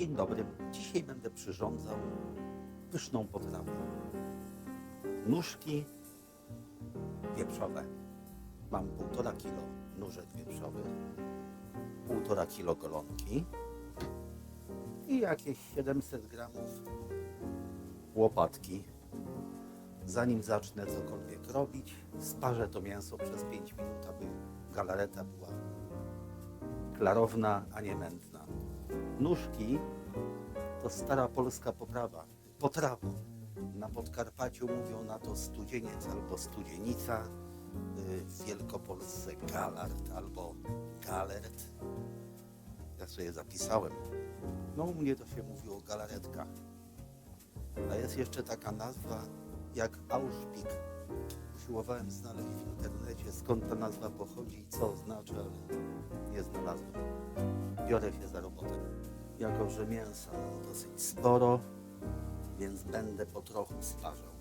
Dzień dobry. Dzisiaj będę przyrządzał pyszną potrawę. Nóżki wieprzowe. Mam 1,5 kilo nóżek wieprzowych, 1,5 kilo golonki i jakieś 700 gramów łopatki. Zanim zacznę cokolwiek robić, sparzę to mięso przez 5 minut, aby galareta była klarowna, a nie mętna. Nóżki to stara polska poprawa, potrawa. Na Podkarpaciu mówią na to studzieniec albo studienica, y, w Wielkopolsce galard albo galert. Ja sobie zapisałem. No u mnie to się mówiło galaretka. A jest jeszcze taka nazwa jak Auschwitz. Usiłowałem znaleźć w internecie skąd ta nazwa pochodzi i co oznacza, ale nie znalazłem. Biorę się za robotę. Jako, że mięsa dosyć sporo, więc będę po trochu sparzał.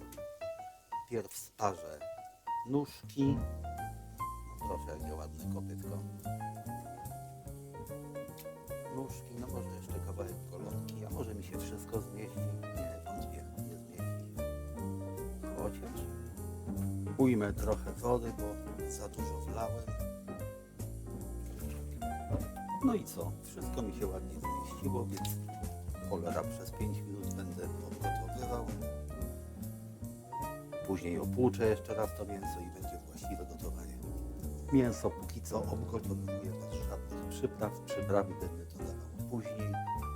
Pierw sparzę nóżki. No proszę, jakie ładne kopytko. Nóżki, no może jeszcze kawałek golonki, a może mi się wszystko zmieści? Nie, wątpię, nie zmieści. Chociaż ujmę trochę wody, bo za dużo wlałem. No i co? Wszystko mi się ładnie zmieściło, więc cholera przez 5 minut będę odgotowywał. Później opłuczę jeszcze raz to mięso i będzie właściwe gotowanie. Mięso póki co obgotowuję bez żadnych przypraw. Przyprawy będę dodawał później.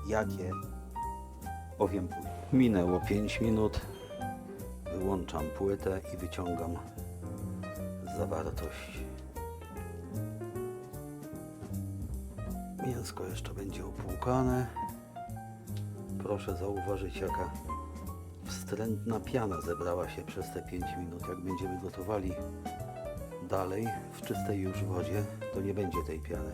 Jakie? Powiem później. Minęło 5 minut. Wyłączam płytę i wyciągam zawartość Mięsko jeszcze będzie opłukane. Proszę zauważyć, jaka wstrętna piana zebrała się przez te 5 minut. Jak będziemy gotowali dalej w czystej już wodzie, to nie będzie tej piany.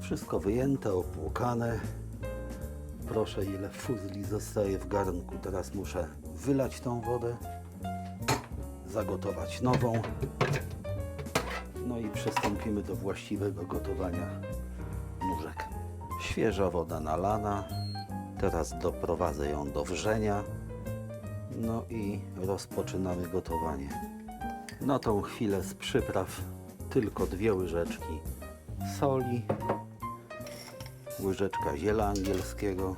Wszystko wyjęte, opłukane. Proszę, ile fuzli zostaje w garnku. Teraz muszę wylać tą wodę, zagotować nową. No i przystąpimy do właściwego gotowania nóżek. Świeża woda nalana. Teraz doprowadzę ją do wrzenia. No i rozpoczynamy gotowanie. Na tą chwilę z przypraw tylko dwie łyżeczki soli, łyżeczka ziela angielskiego.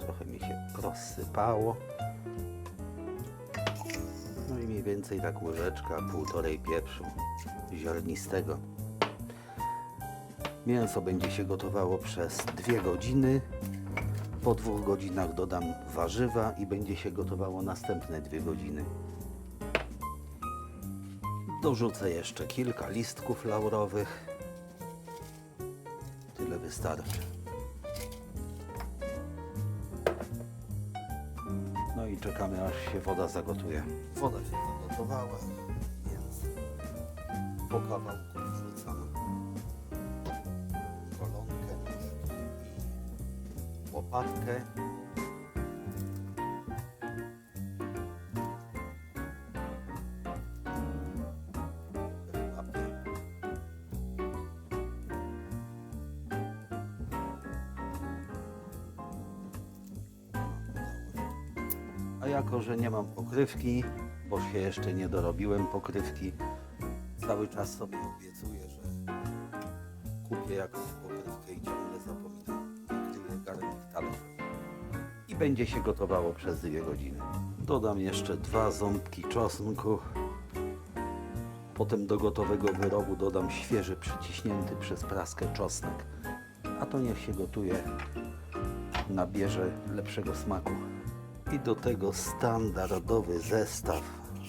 Trochę mi się rozsypało. No i mniej więcej tak łyżeczka, półtorej pieprzu ziarnistego. Mięso będzie się gotowało przez dwie godziny. Po dwóch godzinach dodam warzywa i będzie się gotowało następne dwie godziny. Dorzucę jeszcze kilka listków laurowych. Tyle wystarczy. I czekamy aż się woda zagotuje. Woda się zagotowała, więc po kawałku wrzucam golonkę i łopatkę. A jako, że nie mam pokrywki, bo się jeszcze nie dorobiłem pokrywki, cały czas sobie obiecuję, że kupię jakąś pokrywkę i ciągle zapominam. Kryję garnek talerzem. I będzie się gotowało przez dwie godziny. Dodam jeszcze dwa ząbki czosnku. Potem do gotowego wyrobu dodam świeży, przyciśnięty przez praskę czosnek. A to niech się gotuje, nabierze lepszego smaku. I do tego standardowy zestaw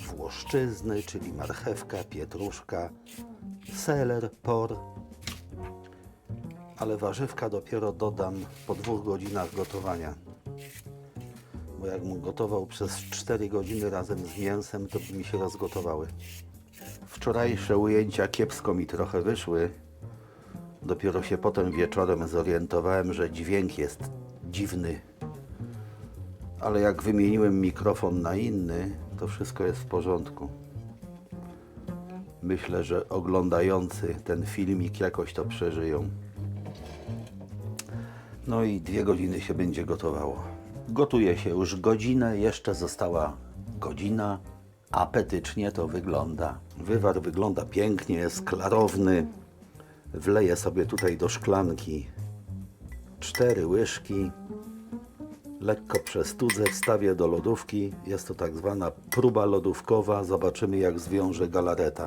włoszczyzny, czyli marchewka, pietruszka, seler, por. Ale warzywka dopiero dodam po dwóch godzinach gotowania. Bo jakbym gotował przez 4 godziny razem z mięsem, to by mi się rozgotowały. Wczorajsze ujęcia kiepsko mi trochę wyszły. Dopiero się potem wieczorem zorientowałem, że dźwięk jest dziwny ale jak wymieniłem mikrofon na inny, to wszystko jest w porządku. Myślę, że oglądający ten filmik jakoś to przeżyją. No i dwie godziny się będzie gotowało. Gotuje się już godzinę, jeszcze została godzina. Apetycznie to wygląda. Wywar wygląda pięknie, jest klarowny. Wleję sobie tutaj do szklanki cztery łyżki. Lekko przestudzę, wstawię do lodówki. Jest to tak zwana próba lodówkowa. Zobaczymy jak zwiąże galareta.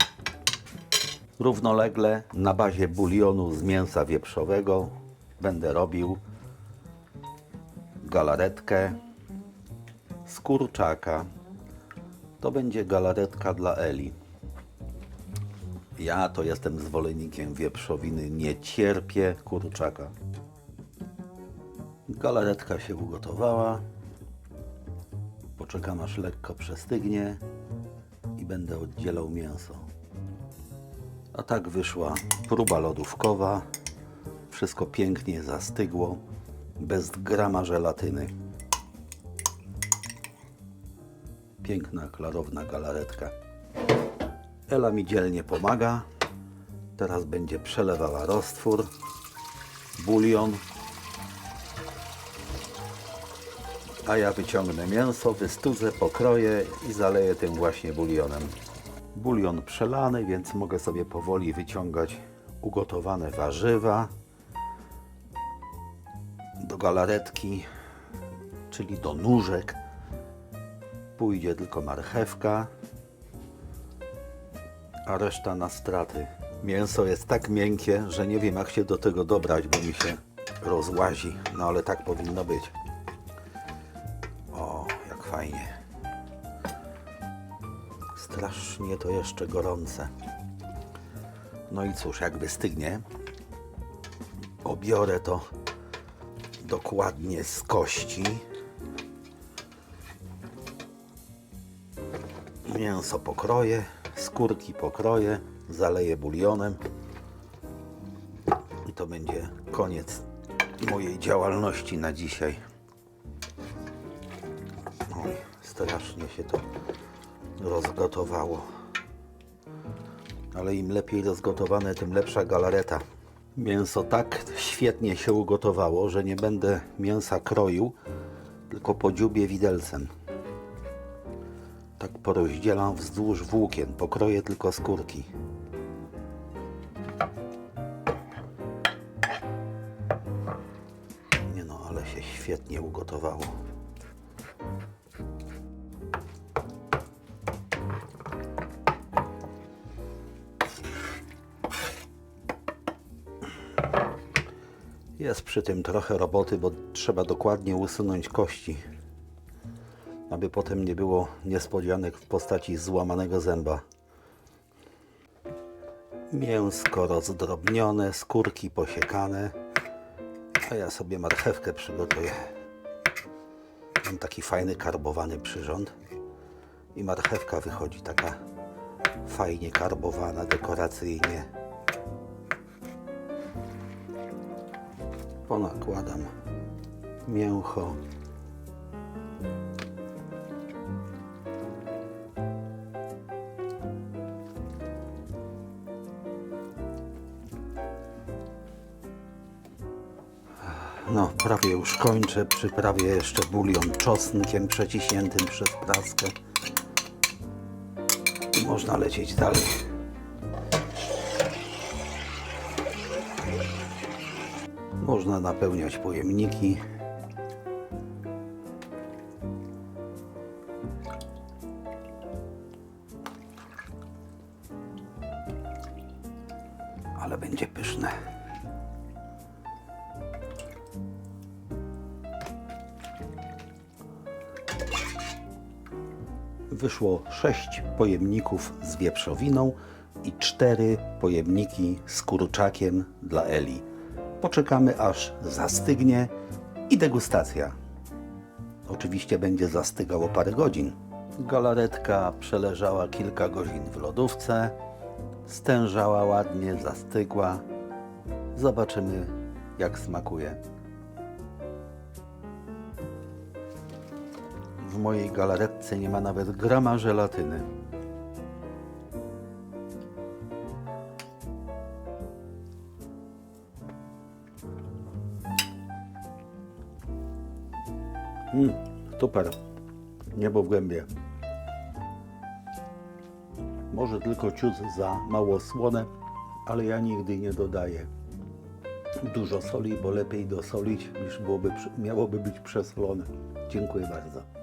Równolegle na bazie bulionu z mięsa wieprzowego będę robił galaretkę z kurczaka. To będzie galaretka dla Eli. Ja to jestem zwolennikiem wieprzowiny, nie cierpię kurczaka. Galaretka się ugotowała. Poczekam aż lekko przestygnie i będę oddzielał mięso. A tak wyszła próba lodówkowa. Wszystko pięknie zastygło, bez grama żelatyny. Piękna, klarowna galaretka. Ela mi dzielnie pomaga. Teraz będzie przelewała roztwór, bulion. A ja wyciągnę mięso, wystudzę, pokroję i zaleję tym właśnie bulionem. Bulion przelany, więc mogę sobie powoli wyciągać ugotowane warzywa do galaretki, czyli do nóżek. Pójdzie tylko marchewka, a reszta na straty. Mięso jest tak miękkie, że nie wiem jak się do tego dobrać, bo mi się rozłazi. No ale tak powinno być. Fajnie. Strasznie to jeszcze gorące. No i cóż, jak wystygnie, obiorę to dokładnie z kości. Mięso pokroję, skórki pokroję, zaleję bulionem i to będzie koniec mojej działalności na dzisiaj. Się to rozgotowało. Ale im lepiej rozgotowane, tym lepsza galareta. Mięso tak świetnie się ugotowało, że nie będę mięsa kroił, tylko podziubię widelcem. Tak porozdzielam wzdłuż włókien, pokroję tylko skórki. Nie no, ale się świetnie ugotowało. Jest przy tym trochę roboty, bo trzeba dokładnie usunąć kości, aby potem nie było niespodzianek w postaci złamanego zęba. Mięsko rozdrobnione, skórki posiekane, a ja sobie marchewkę przygotuję. Mam taki fajny karbowany przyrząd i marchewka wychodzi taka fajnie karbowana, dekoracyjnie. Ponakładam mięcho. No, prawie już kończę. Przyprawię jeszcze bulion czosnkiem przeciśniętym przez praskę. I można lecieć dalej. Można napełniać pojemniki. Ale będzie pyszne. Wyszło 6 pojemników z wieprzowiną i 4 pojemniki z kurczakiem dla Eli. Poczekamy aż zastygnie i degustacja. Oczywiście będzie zastygało parę godzin. Galaretka przeleżała kilka godzin w lodówce, stężała ładnie, zastygła. Zobaczymy, jak smakuje. w mojej galaretce nie ma nawet grama żelatyny. Mm, super. Niebo w gębie. Może tylko ciut za mało słone, ale ja nigdy nie dodaję dużo soli, bo lepiej dosolić niż byłoby, miałoby być przesolone. Dziękuję bardzo.